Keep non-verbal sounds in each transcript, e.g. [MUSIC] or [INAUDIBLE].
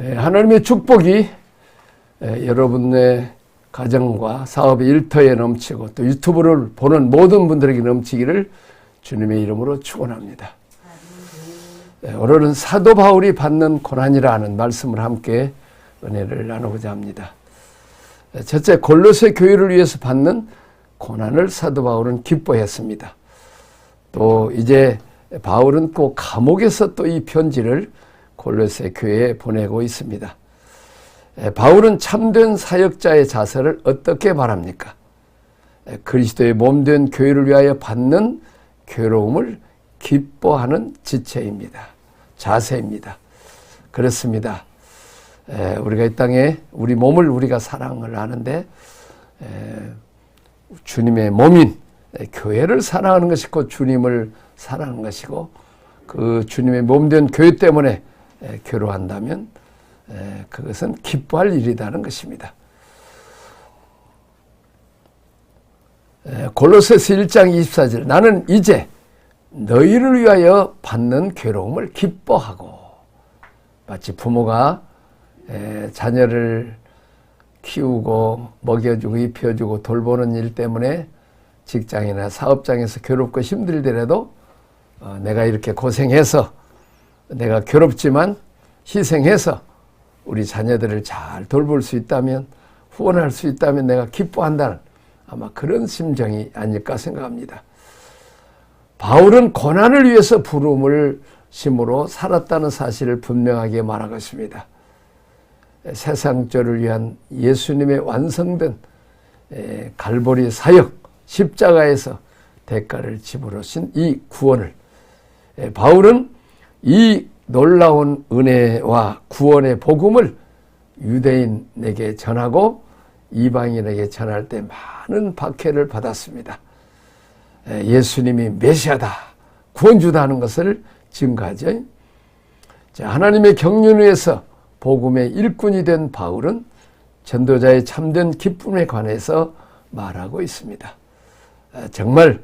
예, 하나님의 축복이 예, 여러분의 가정과 사업의 일터에 넘치고 또 유튜브를 보는 모든 분들에게 넘치기를 주님의 이름으로 축원합니다. 예, 오늘은 사도 바울이 받는 고난이라는 말씀을 함께 은혜를 나누고자 합니다. 예, 첫째 골로새 교회를 위해서 받는 고난을 사도 바울은 기뻐했습니다. 또 이제 바울은 또 감옥에서 또 이 편지를 골로새 교회에 보내고 있습니다. 에, 바울은 참된 사역자의 자세를 어떻게? 에, 그리스도의 몸된 교회를 위하여 받는 괴로움을 기뻐하는 지체입니다. 자세입니다. 그렇습니다. 에, 우리가 이 땅에 우리 몸을 우리가 사랑을 하는데 에, 주님의 몸인 교회를 사랑하는 것이 곧 주님을 사랑하는 것이고 그 주님의 몸된 교회 때문에 괴로워한다면 그것은 기뻐할 일이라는 것입니다. 골로새서 1장 24절 나는 이제 너희를 위하여 받는 괴로움을 기뻐하고 마치 부모가 자녀를 키우고 먹여주고 입혀주고 돌보는 일 때문에 직장이나 사업장에서 괴롭고 힘들더라도 어, 내가 이렇게 고생해서 내가 괴롭지만 희생해서 우리 자녀들을 잘 돌볼 수 있다면 후원할 수 있다면 내가 기뻐한다는 아마 그런 심정이 아닐까 생각합니다. 바울은 고난을 위해서 부름을 심으로 살았다는 사실을 분명하게 말하고 있습니다. 세상죄를 위한 예수님의 완성된 갈보리 사역, 십자가에서 대가를 지불하신 이 구원을 바울은 이 놀라운 은혜와 구원의 복음을 유대인에게 전하고 이방인에게 전할 때 많은 박해를 받았습니다. 예수님이 메시아다, 구원주다 하는 것을 증거하죠. 하나님의 경륜 위에서 복음의 일꾼이 된 바울은 전도자의 참된 기쁨에 관해서 말하고 있습니다. 정말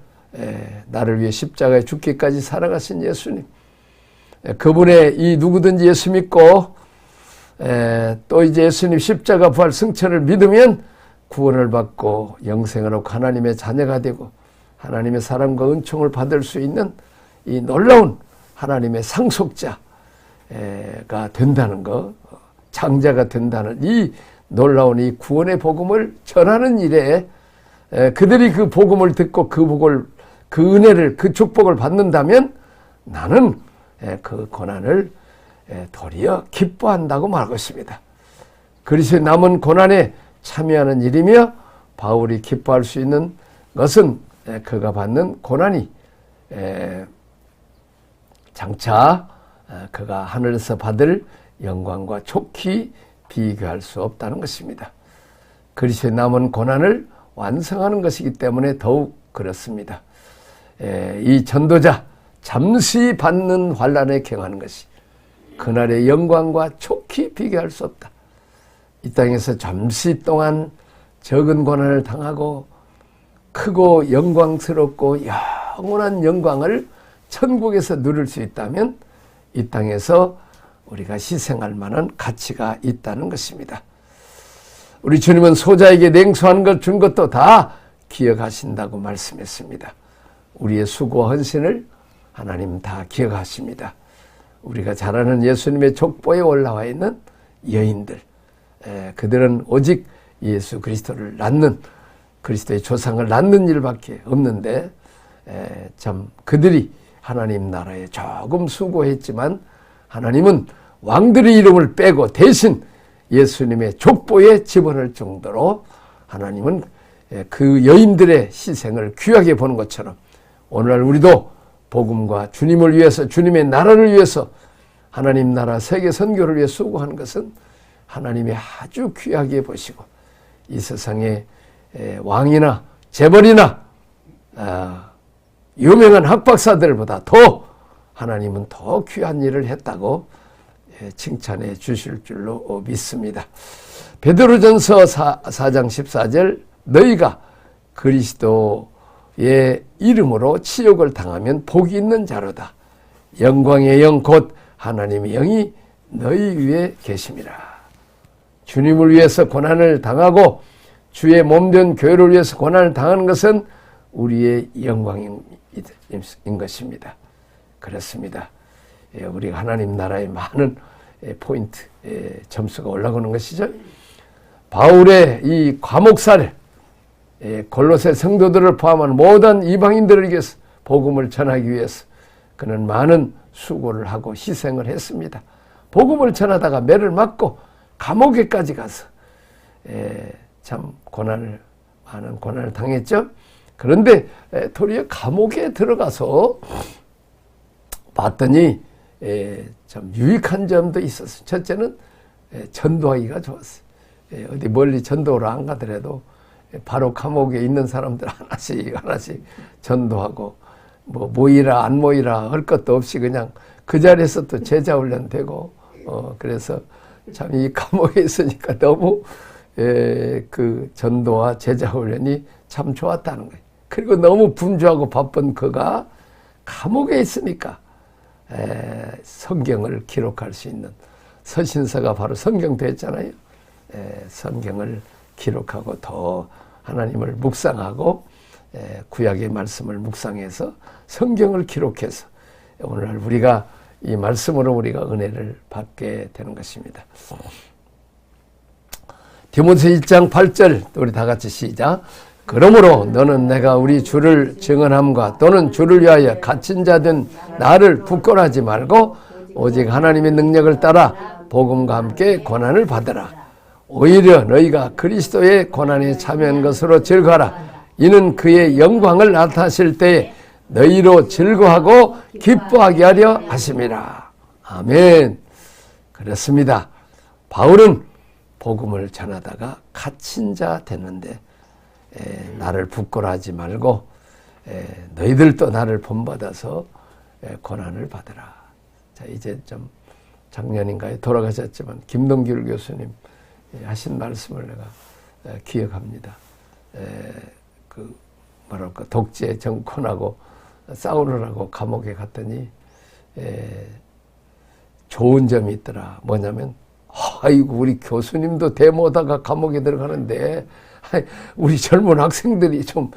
나를 위해 십자가에 죽기까지 살아가신 예수님, 그분의 이 누구든지 예수 믿고 또 이제 예수님 십자가 부활 승천을 믿으면 구원을 받고 영생으로 하나님의 자녀가 되고 하나님의 사랑과 은총을 받을 수 있는 이 놀라운 하나님의 상속자가 된다는 것, 장자가 된다는 이 놀라운 이 구원의 복음을 전하는 일에 그들이 그 복음을 듣고 그 복을 그 은혜를 그 축복을 받는다면 나는 그 고난을 도리어 기뻐한다고 말하고 있습니다. 그리스의 남은 고난에 참여하는 일이며 바울이 기뻐할 수 있는 것은 그가 받는 고난이 장차 그가 하늘에서 받을 영광과 촉히 비교할 수 없다는 것입니다. 그리스의 남은 고난을 완성하는 것이기 때문에 더욱 그렇습니다. 이 전도자 잠시 받는 환란에 경하는 것이 그날의 영광과 촉히 비교할 수 없다. 이 땅에서 잠시 동안 적은 고난을 당하고 크고 영광스럽고 영원한 영광을 천국에서 누릴 수 있다면 이 땅에서 우리가 희생할 만한 가치가 있다는 것입니다. 우리 주님은 소자에게 냉수한 것 준 것도 다 기억하신다고 말씀했습니다. 우리의 수고와 헌신을 하나님 다 기억하십니다. 우리가 잘 아는 예수님의 족보에 올라와 있는 여인들, 그들은 오직 예수 그리스도를 낳는 그리스도의 조상을 낳는 일밖에 없는데 참 그들이 하나님 나라에 조금 수고했지만 하나님은 왕들의 이름을 빼고 대신 예수님의 족보에 집어넣을 정도로 하나님은 그 여인들의 희생을 귀하게 보는 것처럼 오늘날 우리도 복음과 주님을 위해서 주님의 나라를 위해서 하나님 나라 세계 선교를 위해 수고하는 것은 하나님이 아주 귀하게 보시고 이 세상에 왕이나 재벌이나 아, 유명한 학박사들보다 더 하나님은 더 귀한 일을 했다고 칭찬해 주실 줄로 믿습니다. 베드로전서 4, 4장 14절 너희가 그리스도 의 이름으로 치욕을 당하면 복이 있는 자로다. 영광의 영 곧 하나님의 영이 너희 위에 계심이라. 주님을 위해서 고난을 당하고 주의 몸된 교회를 위해서 고난을 당하는 것은 우리의 영광인 것입니다. 그렇습니다. 예, 우리가 하나님 나라의 많은 예, 포인트, 예, 점수가 올라가는 것이죠. 바울의 이 과목살, 골로새 성도들을 포함한 모든 이방인들에게 복음을 전하기 위해서 그는 많은 수고를 하고 희생을 했습니다. 복음을 전하다가 매를 맞고 감옥에까지 가서 참 고난을 많은 고난을 당했죠. 그런데 도리어 감옥에 들어가서 봤더니 참 유익한 점도 있었어요. 첫째는 전도하기가 좋았어요. 어디 멀리 전도를 안 가더라도 바로 감옥에 있는 사람들 하나씩 하나씩 전도하고 뭐 모이라 안 모이라 할 것도 없이 그냥 그 자리에서 또 제자 훈련 되고 어 그래서 참 이 감옥에 있으니까 너무 에, 그 전도와 제자 훈련이 참 좋았다는 거예요. 그리고 너무 분주하고 바쁜 그가 감옥에 있으니까 에, 성경을 기록할 수 있는 서신서가 바로 성경도 했잖아요. 에, 성경을 기록하고 더 하나님을 묵상하고 에, 구약의 말씀을 묵상해서 성경을 기록해서 오늘 우리가 이 말씀으로 우리가 은혜를 받게 되는 것입니다. 디모데 1장 8절 우리 다 같이 시작. 그러므로 너는 내가 우리 주를 증언함과 또는 주를 위하여 갇힌 자된 나를 부끄러하지 말고 오직 하나님의 능력을 따라 복음과 함께 고난을 받으라. 오히려 너희가 그리스도의 고난에 참여한 것으로 즐거하라. 이는 그의 영광을 나타하실 때에 너희로 즐거하고 기뻐하게 하려 하심이라. 아멘. 그렇습니다. 바울은 복음을 전하다가 갇힌 자 됐는데 에, 나를 부끄러하지 말고 에, 너희들도 나를 본받아서 에, 고난을 받으라. 자 이제 좀 작년인가에 돌아가셨지만 김동길 교수님 하신 말씀을 내가 기억합니다. 그 뭐랄까 독재 정권하고 싸우느라고 감옥에 갔더니 좋은 점이 있더라. 뭐냐면 아이고 우리 교수님도 데모다가 감옥에 들어가는데 우리 젊은 학생들이 좀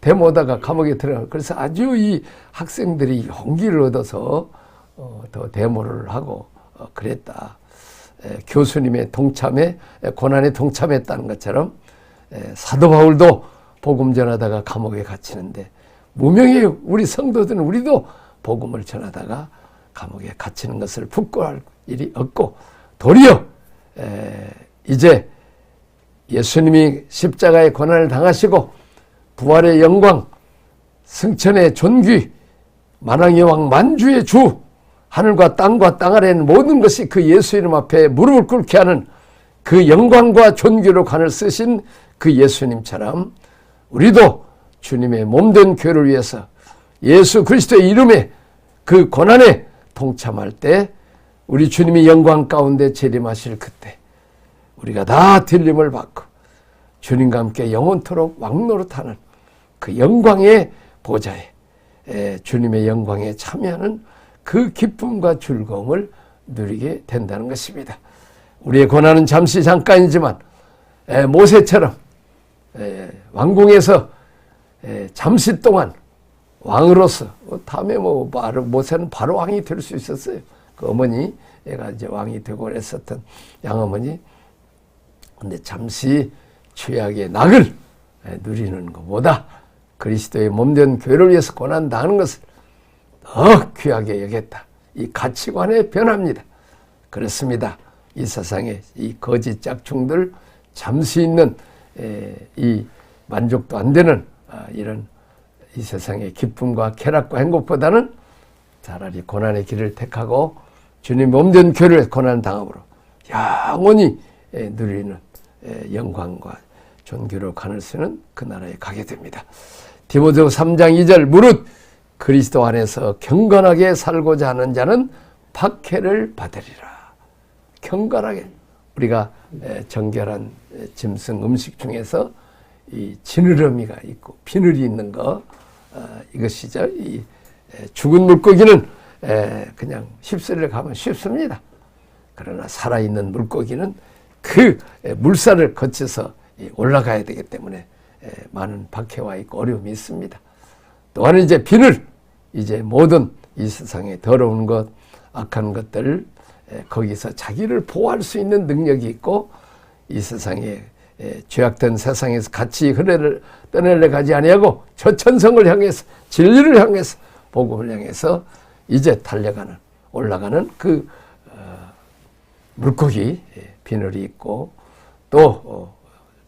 데모다가 감옥에 들어가 그래서 아주 이 학생들이 용기를 얻어서 어, 더 데모를 하고 어, 그랬다. 교수님의 동참에 고난에 동참했다는 것처럼 사도 바울도 복음 전하다가 감옥에 갇히는데 무명의 우리 성도들은 우리도 복음을 전하다가 감옥에 갇히는 것을 부끄러워할 일이 없고 도리어 이제 예수님이 십자가의 고난을 당하시고 부활의 영광, 승천의 존귀, 만왕의 왕 만주의 주, 하늘과 땅과 땅 아래 는 모든 것이 그 예수 이름 앞에 무릎을 꿇게 하는 그 영광과 존귀로 관을 쓰신 그 예수님처럼 우리도 주님의 몸된 교회를 위해서 예수 그리스도의 이름에 그 고난에 동참할 때 우리 주님이 영광 가운데 재림하실 그때 우리가 다 들림을 받고 주님과 함께 영원토록 왕노릇하는 그 영광의 보좌에 주님의 영광에 참여하는 그 기쁨과 즐거움을 누리게 된다는 것입니다. 우리의 고난은 잠시 잠깐이지만 모세처럼 왕궁에서 잠시 동안 왕으로서 뭐 다음에 뭐 모세는 바로 왕이 될 수 있었어요. 그 어머니 얘가 이제 왕이 되고 그랬었던 양어머니 근데 잠시 죄악의 낙을 누리는 것보다 그리스도의 몸된 교회를 위해서 고난 당하는 것을 더 귀하게 여겼다. 이 가치관의 변화입니다. 그렇습니다. 이 세상에 이 거짓 짝충들 잠시 있는 이 만족도 안 되는 아, 이런 이 세상의 기쁨과 쾌락과 행복보다는 차라리 고난의 길을 택하고 주님 몸된 교회를 고난 당함으로 영원히 누리는 영광과 존귀로 가는 수는 그 나라에 가게 됩니다. 디모데 3장 2절 무릇 그리스도 안에서 경건하게 살고자 하는 자는 박해를 받으리라. 경건하게 우리가 정결한 짐승 음식 중에서 이 지느러미가 있고 비늘이 있는 거 어, 이것이죠. 이 죽은 물고기는 그냥 휩쓸려 가면 쉽습니다. 그러나 살아있는 물고기는 그 물살을 거쳐서 올라가야 되기 때문에 많은 박해와 있고 어려움이 있습니다. 또한 이제 비늘, 이제 모든 이 세상에 더러운 것, 악한 것들을 거기서 자기를 보호할 수 있는 능력이 있고 이 세상에 죄악된 세상에서 같이 흐레를 떠내려 가지 아니하고 저 천성을 향해서 진리를 향해서 복음을 향해서 이제 달려가는 올라가는 그 어, 물고기 비늘이 있고 또 어,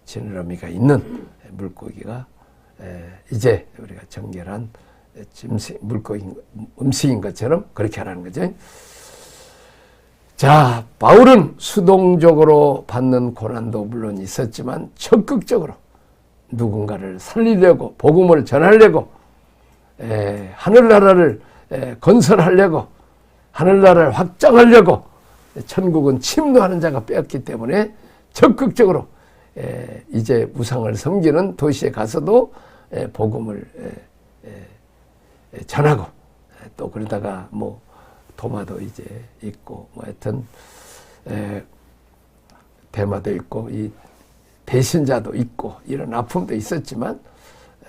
지느러미가 있는 물고기가 이제 우리가 정결한 물고기 음식인 것처럼 그렇게 하라는 거죠. 자, 바울은 수동적으로 받는 고난도 물론 있었지만 적극적으로 누군가를 살리려고 복음을 전하려고 에, 하늘나라를 에, 건설하려고 하늘나라를 확장하려고 천국은 침노하는 자가 빼었기 때문에 적극적으로 에, 이제 우상을 섬기는 도시에 가서도 에, 복음을 에, 에, 전하고 또 그러다가 뭐 도마도 이제 있고 뭐 하여튼 에, 대마도 있고 이 배신자도 있고 이런 아픔도 있었지만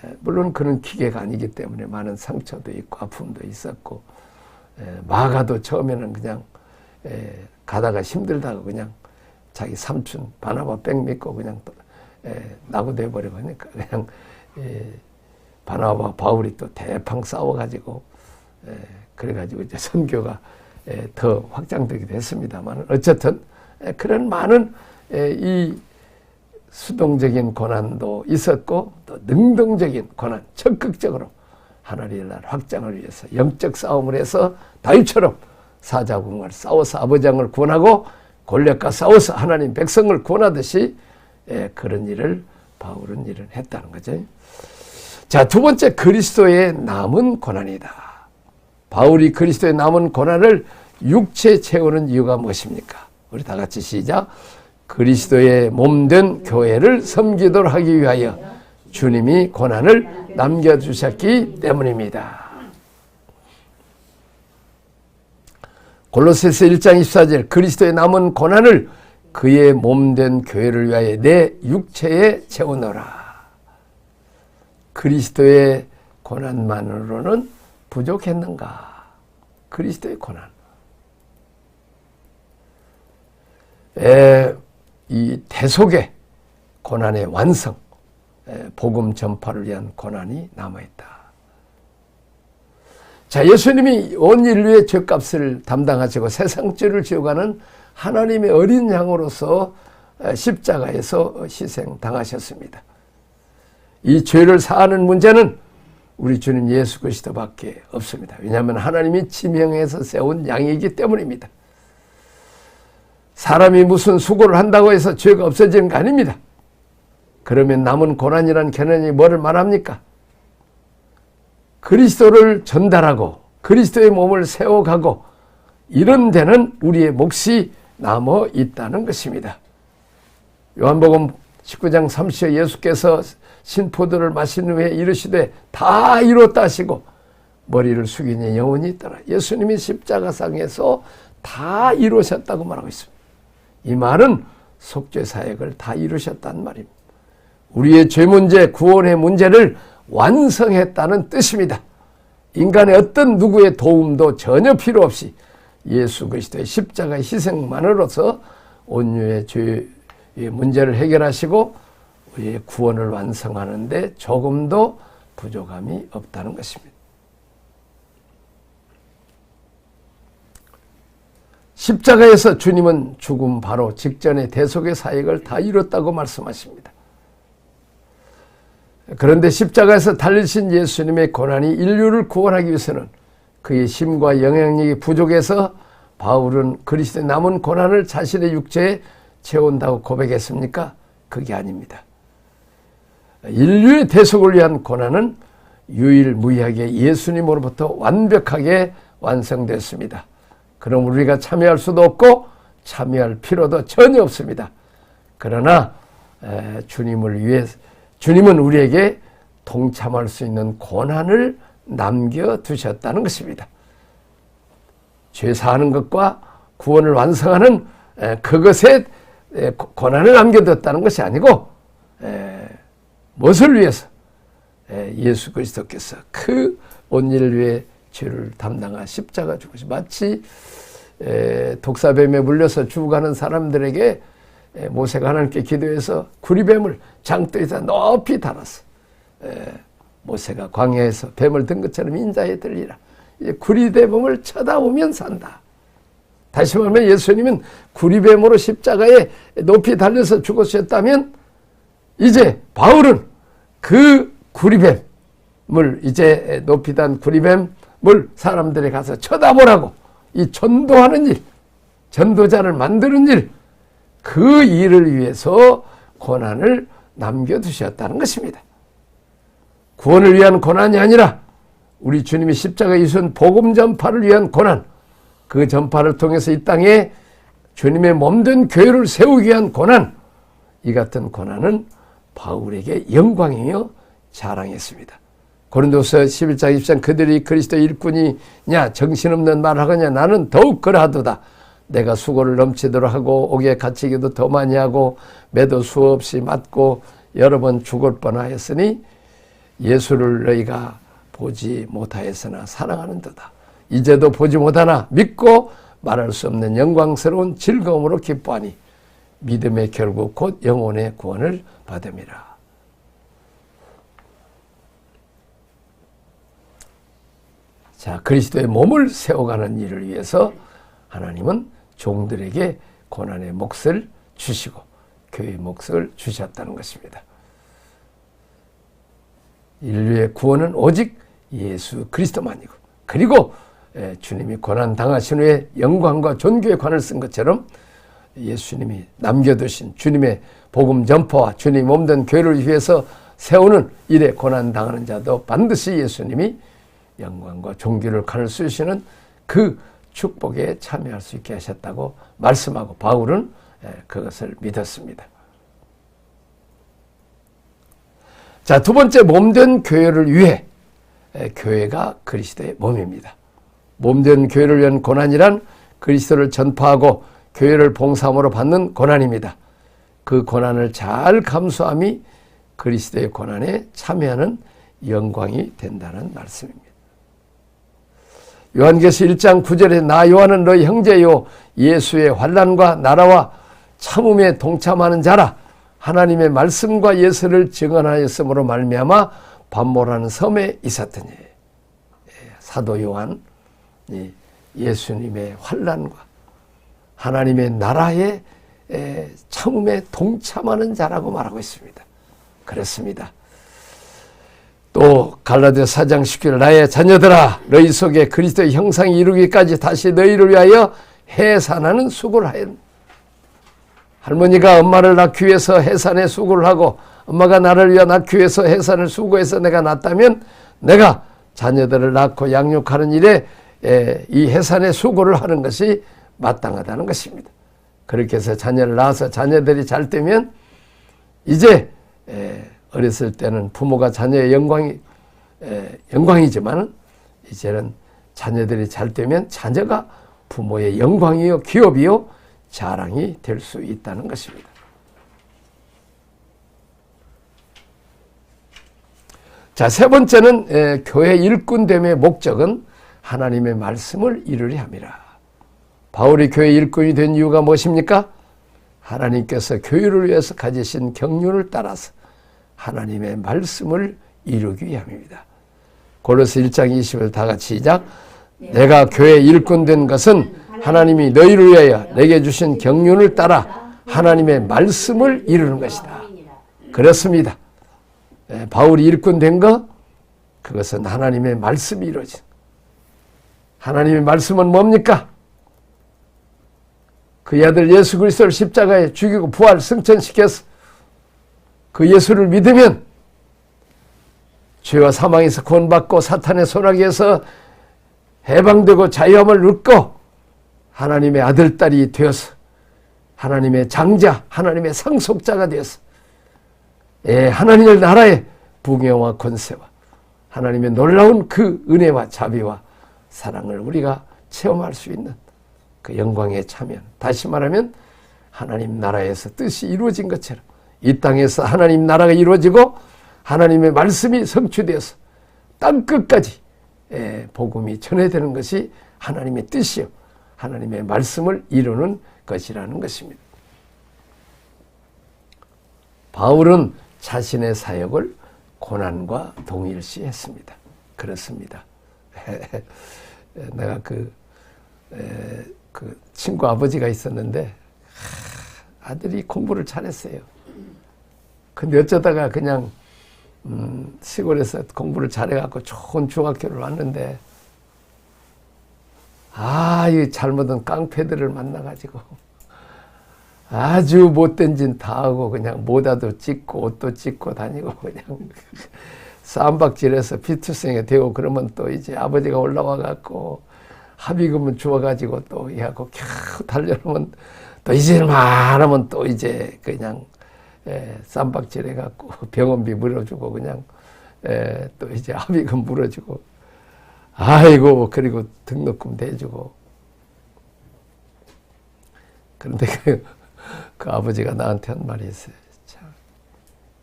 에, 물론 그런 기계가 아니기 때문에 많은 상처도 있고 아픔도 있었고 에, 마가도 처음에는 그냥 에, 가다가 힘들다고 그냥 자기 삼촌 바나바 백 믿고 그냥 나고돼 버려보니까 그냥 에, 바나바 바울이 또 대팡 싸워가지고 에, 그래가지고 이제 선교가 더 확장되기도 했습니다만 어쨌든 그런 많은 이 수동적인 고난도 있었고 또 능동적인 고난 적극적으로 하나님의 날 확장을 위해서 영적 싸움을 해서 다윗처럼 사자군과 싸워서 아버장을 구원하고 골략과 싸워서 하나님 백성을 구원하듯이 그런 일을 바울은 일을 했다는 거죠. 자, 두 번째 그리스도의 남은 고난이다. 바울이 그리스도의 남은 고난을 육체 채우는 이유가 무엇입니까? 우리 다 같이 시작. 그리스도의 몸된 교회를 섬기도록 하기 위하여 주님이 고난을 남겨주셨기 때문입니다. 골로새서 1장 24절 그리스도의 남은 고난을 그의 몸된 교회를 위하여 내 육체에 채우노라. 그리스도의 고난만으로는 부족했는가? 그리스도의 고난. 에, 이 대속의 고난의 완성, 에, 복음 전파를 위한 고난이 남아있다. 자, 예수님이 온 인류의 죄값을 담당하시고 세상 죄를 지어가는 하나님의 어린 양으로서 십자가에서 희생 당하셨습니다. 이 죄를 사하는 문제는 우리 주님 예수 그리스도밖에 없습니다. 왜냐하면 하나님이 지명해서 세운 양이기 때문입니다. 사람이 무슨 수고를 한다고 해서 죄가 없어지는 거 아닙니다. 그러면 남은 고난이란 개념이 뭐를 말합니까? 그리스도를 전달하고 그리스도의 몸을 세워가고 이런 데는 우리의 몫이 남아 있다는 것입니다. 요한복음 19장 30절 예수께서 신포도를 마신 후에 이르시되 다 이뤘다 하시고 머리를 숙이니 영혼이 있더라. 예수님이 십자가상에서 다 이루셨다고 말하고 있습니다. 이 말은 속죄 사역을 다 이루셨단 말입니다. 우리의 죄 문제, 구원의 문제를 완성했다는 뜻입니다. 인간의 어떤 누구의 도움도 전혀 필요 없이 예수 그리스도의 십자가 희생만으로서 온유의 죄의 문제를 해결하시고 우리의 구원을 완성하는데 조금도 부족함이 없다는 것입니다. 십자가에서 주님은 죽음 바로 직전의 대속의 사역을 다 이뤘다고 말씀하십니다. 그런데 십자가에서 달리신 예수님의 고난이 인류를 구원하기 위해서는 그의 힘과 영향력이 부족해서 바울은 그리스도의 남은 고난을 자신의 육체에 채운다고 고백했습니까? 그게 아닙니다. 인류의 대속을 위한 고난은 유일무이하게 예수님으로부터 완벽하게 완성됐습니다. 그럼 우리가 참여할 수도 없고 참여할 필요도 전혀 없습니다. 그러나 주님을 위해 주님은 우리에게 동참할 수 있는 고난을 남겨 두셨다는 것입니다. 죄 사하는 것과 구원을 완성하는 에, 그것에 고난을 남겨뒀다는 것이 아니고 에, 무엇을 위해서 에, 예수 그리스도께서 그 온 일을 위해 죄를 담당하 십자가 죽으시 마치 에, 독사뱀에 물려서 죽어가는 사람들에게 에, 모세가 하나님께 기도해서 구리뱀을 장대에다 높이. 에, 모세가 광야에서 뱀을 든 것처럼 인자에 들리라. 구리대범을 쳐다보면 산다. 다시 말하면 예수님은 구리뱀으로 십자가에 높이 달려서 죽으셨다면 이제 바울은 그 구리뱀을 이제 높이 단 구리뱀을 사람들에 가서 쳐다보라고 이 전도하는 일, 전도자를 만드는 일, 그 일을 위해서 고난을 남겨두셨다는 것입니다. 구원을 위한 고난이 아니라 우리 주님이 십자가에 이순 복음 전파를 위한 고난, 그 전파를 통해서 이 땅에 주님의 몸된 교회를 세우기 위한 고난, 이 같은 고난은 바울에게 영광이며 자랑했습니다. 고린도서 11장 20장 그들이 그리스도 일꾼이냐 정신없는 말을 하거냐 나는 더욱 그러하도다. 내가 수고를 넘치도록 하고 옥에 갇히기도 더 많이 하고 매도 수없이 맞고 여러 번 죽을 뻔하였으니 예수를 너희가 보지 못하였으나 사랑하는 도다. 이제도 보지 못하나 믿고 말할 수 없는 영광스러운 즐거움으로 기뻐하니 믿음의 결국 곧 영혼의 구원을 받음이라. 자, 그리스도의 몸을 세워가는 일을 위해서 하나님은 종들에게 고난의 몫을 주시고 교회의 몫을 주셨다는 것입니다. 인류의 구원은 오직 예수 그리스도만이고 그리고 에, 주님이 고난 당하신 후에 영광과 존귀의 관을 쓴 것처럼 예수님이 남겨두신 주님의 복음 전파와 주님 몸된 교회를 위해서 세우는 일에 고난 당하는 자도 반드시 예수님이 영광과 존귀를 관을 쓰시는 그 축복에 참여할 수 있게 하셨다고 말씀하고 바울은 에, 그것을 믿었습니다. 자, 두 번째 몸된 교회를 위해 에, 교회가 그리스도의 몸입니다. 몸된 교회를 위한 고난이란 그리스도를 전파하고 교회를 봉사함으로 받는 고난입니다. 그 고난을 잘 감수함이 그리스도의 고난에 참여하는 영광이 된다는 말씀입니다. 요한계시 1장 9절에 나 요한은 너희 형제요 예수의 환란과 나라와 참음에 동참하는 자라 하나님의 말씀과 예수를 증언하였으므로 말미암아 반모라는 섬에 있었더니 예, 사도 요한 예수님의 환란과 하나님의 나라의 참음에 동참하는 자라고 말하고 있습니다. 그렇습니다. 또 갈라디아 4장 10절 나의 자녀들아 너희 속에 그리스도의 형상이 이루기까지 다시 너희를 위하여 해산하는 수고를 하였 할머니가 엄마를 낳기 위해서 해산에 수고를 하고 엄마가 나를 위해 낳기 위해서 해산을 수고해서 내가 낳았다면 내가 자녀들을 낳고 양육하는 일에 이 해산의 수고를 하는 것이 마땅하다는 것입니다. 그렇게 해서 자녀를 낳아서 자녀들이 잘 되면 이제 어렸을 때는 부모가 자녀의 영광이 영광이지만 이제는 자녀들이 잘 되면 자녀가 부모의 영광이요 기업이요 자랑이 될 수 있다는 것입니다. 자, 세 번째는 에, 교회 일꾼됨의 목적은 하나님의 말씀을 이루려 함이라. 바울이 교회 일꾼이 된 이유가 무엇입니까? 하나님께서 교회를 위해서 가지신 경륜을 따라서 하나님의 말씀을 이루기 위함입니다. 골로새 1장 20을 다 같이 시작. 내가 교회 일꾼 된 것은 하나님이 너희를 위하여 내게 주신 경륜을 따라 하나님의 말씀을 이루는 것이다. 그렇습니다. 바울이 일꾼 된 것, 그것은 하나님의 말씀이 이루어진. 하나님의 말씀은 뭡니까? 그 아들 예수 그리스도를 십자가에 죽이고 부활 승천시켜서 그 예수를 믿으면 죄와 사망에서 구원받고 사탄의 소나기에서 해방되고 자유함을 얻고 하나님의 아들, 딸이 되어서 하나님의 장자, 하나님의 상속자가 되어서 예, 하나님의 나라의 부경와 권세와 하나님의 놀라운 그 은혜와 자비와 사랑을 우리가 체험할 수 있는 그 영광에 참여. 다시 말하면 하나님 나라에서 뜻이 이루어진 것처럼 이 땅에서 하나님 나라가 이루어지고 하나님의 말씀이 성취되어서 땅 끝까지 예, 복음이 전해되는 것이 하나님의 뜻이요. 하나님의 말씀을 이루는 것이라는 것입니다. 바울은 자신의 사역을 고난과 동일시했습니다. 그렇습니다. [LAUGHS] 내가 그, 에, 그 친구 아버지가 있었는데 아들이 공부를 잘했어요. 근데 어쩌다가 그냥 음, 시골에서 공부를 잘해갖고 좋은 중학교를 왔는데 아, 이 잘못은 깡패들을 만나가지고 [LAUGHS] 아주 못된 짓 다 하고 그냥 모자도 찍고 옷도 찍고 다니고 그냥 [LAUGHS] 쌈박질해서 피투성에 되고 그러면 또 이제 아버지가 올라와 갖고 합의금은 주어가지고 또 이하고 캬 달려놓으면 또 이제는 말하면 또 이제 그냥 예, 쌈박질 해갖고 [LAUGHS] 병원비 물어주고 그냥 예, 또 이제 합의금 물어주고 아이고 그리고 등록금 대주고 그런데 그, 그 아버지가 나한테 한 말이 있어요. 참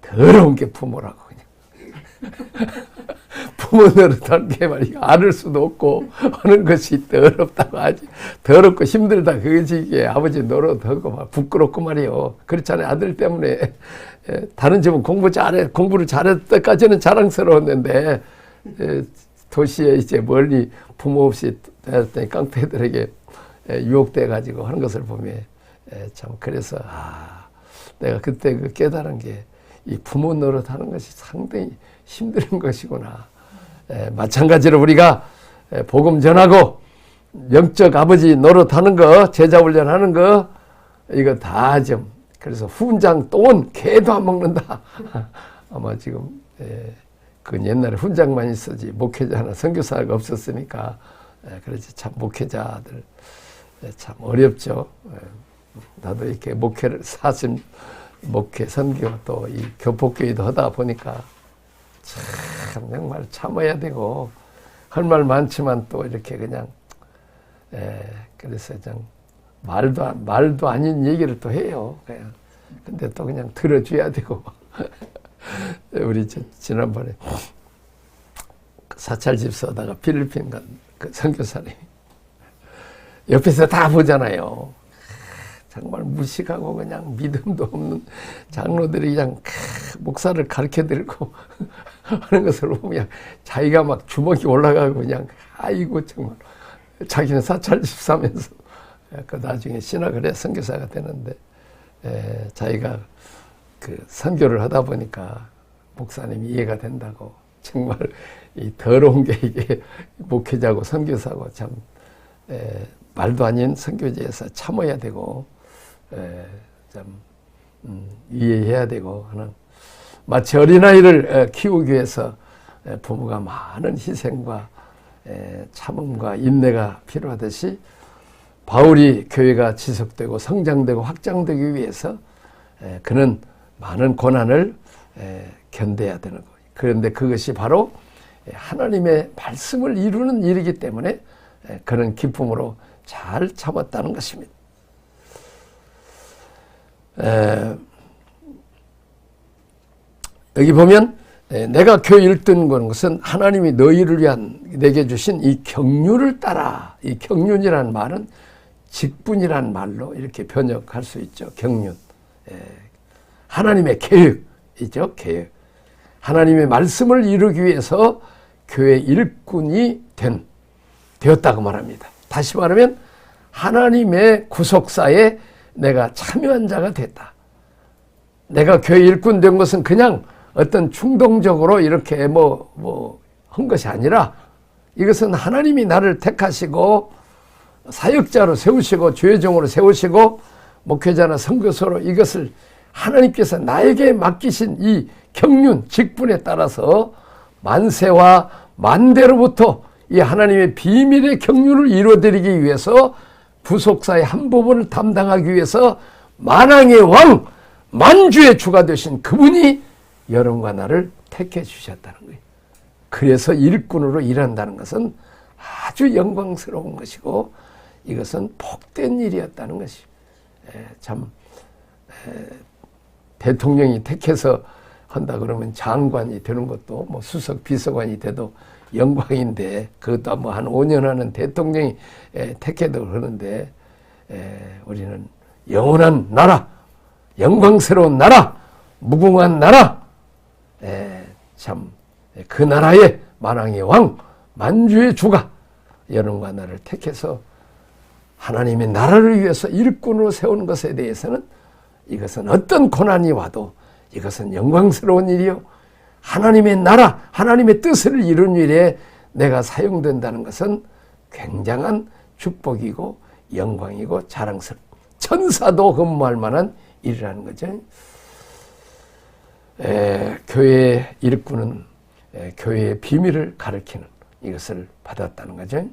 더러운 게 부모라고 그냥. [LAUGHS] 부모 노릇하는 게 말이야. 안을 수도 없고, 하는 것이 더럽다고 하지. 더럽고 힘들다. 그것이 이게 아버지 노릇하고 막 부끄럽고 말이요. 그렇잖아요. 아들 때문에. 예, 다른 집은 공부 잘해, 공부를 잘했을 때까지는 자랑스러웠는데, 예, 도시에 이제 멀리 부모 없이 다녔더니 깡패들에게 예, 유혹돼 가지고 하는 것을 보면 참 그래서 아 내가 그때 그 깨달은 게 이 부모 노릇하는 것이 상당히 힘든 것이구나. 에, 마찬가지로 우리가 에, 복음 전하고 영적 아버지 노릇하는 거, 제자 훈련하는 거 이거 다 좀 그래서 훈장 똥은 개도 안 먹는다. [LAUGHS] 아마 지금 에, 그 옛날에 훈장만 있었지 목회자나 선교사가 없었으니까 에, 그렇지 참 목회자들 에, 참 어렵죠. 에, 나도 이렇게 목회를 사심 목회 선교 또 이 교포교회도 하다 보니까 참 정말 참아야 되고 할 말 많지만 또 이렇게 그냥 에 그래서 그냥 말도 안- 말도 아닌 얘기를 또 해요. 그냥 근데 또 그냥 들어줘야 되고 [LAUGHS] 우리 저 지난번에 사찰 집사다가 필리핀 간그 선교사님 옆에서 다 보잖아요. 정말 무식하고 그냥 믿음도 없는 장로들이 그냥 목사를 가르쳐 드리고 하는 것을 보면 자기가 막 주먹이 올라가고 그냥 아이고 정말. 자기는 사찰 집 사면서 그 나중에 신학을 해 선교사가 되는데 에, 자기가 그 선교를 하다 보니까 목사님이 이해가 된다고 정말 이 더러운 게 이게 목회자고 선교사고 참 에, 말도 아닌 선교지에서 참아야 되고 에, 참 음, 이해해야 되고 하는 마치 어린아이를 에, 키우기 위해서 에, 부모가 많은 희생과 에, 참음과 인내가 필요하듯이 바울이 교회가 지속되고 성장되고 확장되기 위해서 에, 그는 많은 고난을 에, 견뎌야 되는 거예요. 그런데 그것이 바로 하나님의 말씀을 이루는 일이기 때문에 에, 그는 기쁨으로 잘 참았다는 것입니다. 에, 여기 보면 에, 내가 교회를 뜬 것은 하나님이 너희를 위한 내게 주신 이 경륜을 따라 이 경륜이라는 말은 직분이란 말로 이렇게 번역할 수 있죠. 경륜. 에, 하나님의 계획이죠. 계획. 하나님의 말씀을 이루기 위해서 교회 일꾼이 된 되었다고 말합니다. 다시 말하면 하나님의 구속사에 내가 참여한 자가 됐다. 내가 교회 일꾼 된 것은 그냥 어떤 충동적으로 이렇게 뭐, 뭐, 한 것이 아니라 이것은 하나님이 나를 택하시고 사역자로 세우시고 주의종으로 세우시고 목회자나 선교사로 이것을 하나님께서 나에게 맡기신 이 경륜, 직분에 따라서 만세와 만대로부터 이 하나님의 비밀의 경륜을 이루어드리기 위해서 부속사의 한 부분을 담당하기 위해서 만왕의 왕, 만주의 주가 되신 그분이 여러분과 나를 택해 주셨다는 거예요. 그래서 일꾼으로 일한다는 것은 아주 영광스러운 것이고 이것은 복된 일이었다는 것이 에, 참 에, 대통령이 택해서 한다 그러면 장관이 되는 것도 뭐 수석 비서관이 돼도 영광인데 그것도 뭐 한 5년 하는 대통령이 에, 택해도 그러는데 에, 우리는 영원한 나라, 영광스러운 나라, 무궁한 나라, 참 그 나라의 만왕의 왕, 만주의 주가 여러분과 나를 택해서 하나님의 나라를 위해서 일꾼으로 세우는 것에 대해서는 이것은 어떤 고난이 와도 이것은 영광스러운 일이요. 하나님의 나라, 하나님의 뜻을 이룬 일에 내가 사용된다는 것은 굉장한 축복이고 영광이고 자랑스럽. 천사도 흠모할 만한 일이라는 거죠. 에, 교회의 일꾼은 에, 교회의 비밀을 가르치는 이것을 받았다는 거죠.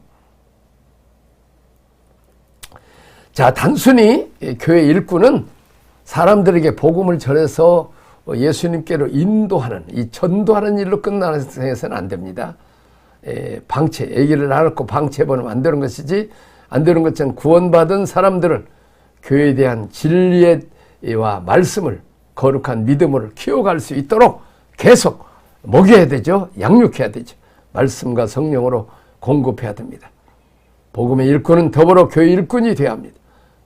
자, 단순히 교회 일꾼은 사람들에게 복음을 전해서 예수님께로 인도하는 이 전도하는 일로 끝나는 세상에서는 안 됩니다. 에, 방체, 얘기를 나눴고 방체해보면 안 되는 것이지 안 되는 것처럼 구원받은 사람들은 교회에 대한 진리와 말씀을 거룩한 믿음을 키워갈 수 있도록 계속 먹여야 되죠. 양육해야 되죠. 말씀과 성령으로 공급해야 됩니다. 복음의 일꾼은 더불어 교회 일꾼이 되어야 합니다.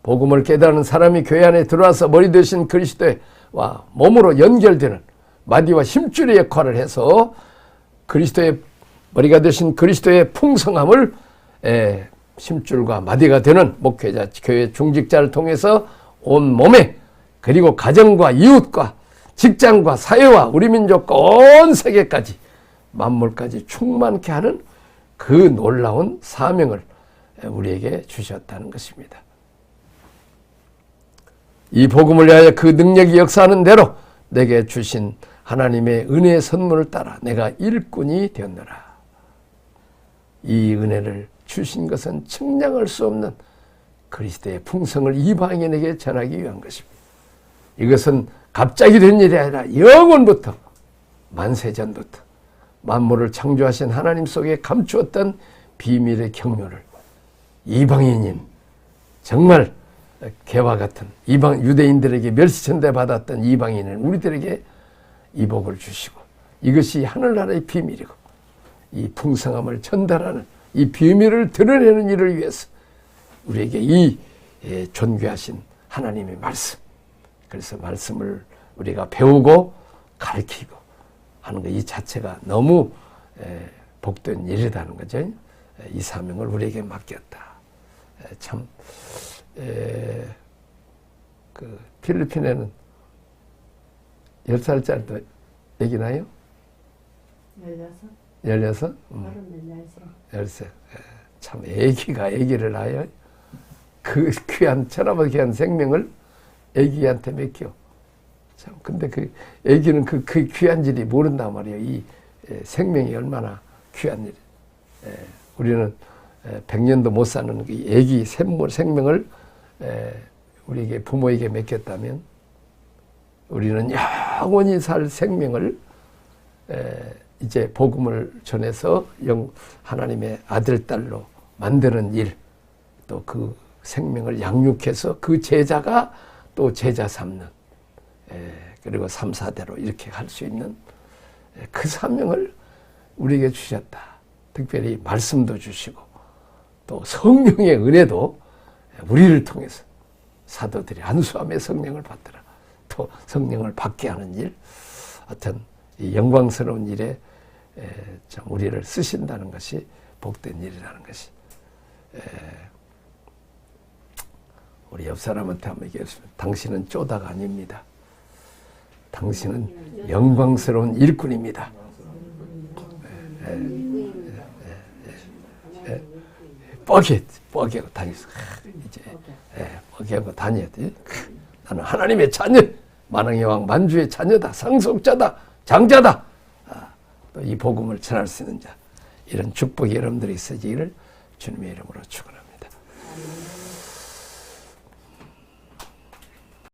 복음을 깨달은 사람이 교회 안에 들어와서 머리 되신 그리스도와 몸으로 연결되는 마디와 힘줄의 역할을 해서 그리스도의 머리가 되신 그리스도의 풍성함을 에, 심줄과 마디가 되는 목회자, 교회 중직자를 통해서 온 몸에 그리고 가정과 이웃과 직장과 사회와 우리 민족과 온 세계까지 만물까지 충만케 하는 그 놀라운 사명을 우리에게 주셨다는 것입니다. 이 복음을 위하여 그 능력이 역사하는 대로 내게 주신 하나님의 은혜의 선물을 따라 내가 일꾼이 되었노라. 이 은혜를 주신 것은 측량할 수 없는 그리스도의 풍성을 이방인에게 전하기 위한 것입니다. 이것은 갑자기 된 일이 아니라 영원부터 만세전부터 만물을 창조하신 하나님 속에 감추었던 비밀의 경륜을 이방인인 정말 개와 같은 이방 유대인들에게 멸시천대 받았던 이방인은 우리들에게 이 복을 주시고 이것이 하늘나라의 비밀이고 이 풍성함을 전달하는 이 비밀을 드러내는 일을 위해서 우리에게 이 예, 존귀하신 하나님의 말씀 그래서 말씀을 우리가 배우고 가르치고 하는 것 이 자체가 너무 복된 일이라는 거죠. 이 사명을 우리에게 맡겼다. 참, 에, 그 필리핀에는 열 살짜리도 애기 나요? 열여섯? 열여섯? 음, 어른 열세. 열세. 에, 참 애기가 애기를 낳아요. 그 귀한 천하보 귀한 생명을 애기한테 맡겨. 참 근데 그 애기는 그, 그 귀한 일이 모른단 말이에요. 이 에, 생명이 얼마나 귀한 일. 에, 우리는 에, 100년도 못 사는 그 애기 생물, 생명을 에, 우리에게 부모에게 맡겼다면 우리는 영원히 살 생명을 에, 이제 복음을 전해서 영 하나님의 아들 딸로 만드는 일, 또 그 생명을 양육해서 그 제자가 또 제자 삼는 에, 그리고 3, 4대로 이렇게 할 수 있는 에, 그 사명을 우리에게 주셨다. 특별히 말씀도 주시고 또 성령의 은혜도 우리를 통해서 사도들이 안수함의 성령을 받더라. 또 성령을 받게 하는 일, 어떤 이 영광스러운 일에 에, 참 우리를 쓰신다는 것이 복된 일이라는 것이 에, 우리 옆 사람한테 한번 얘기했습니다. 당신은 쪼다가 아닙니다. 당신은 영광스러운 일꾼입니다. 뻐개, 뻐개고 다니서 이제 뻐개고 다녀야 돼. 나는 하나님의 자녀, 만왕의 왕 만주의 자녀다, 상속자다, 장자다. 아, 또이 복음을 전할 수 있는 자, 이런 축복이 여러분들이 있어지기를 주님의 이름으로 축원합니다.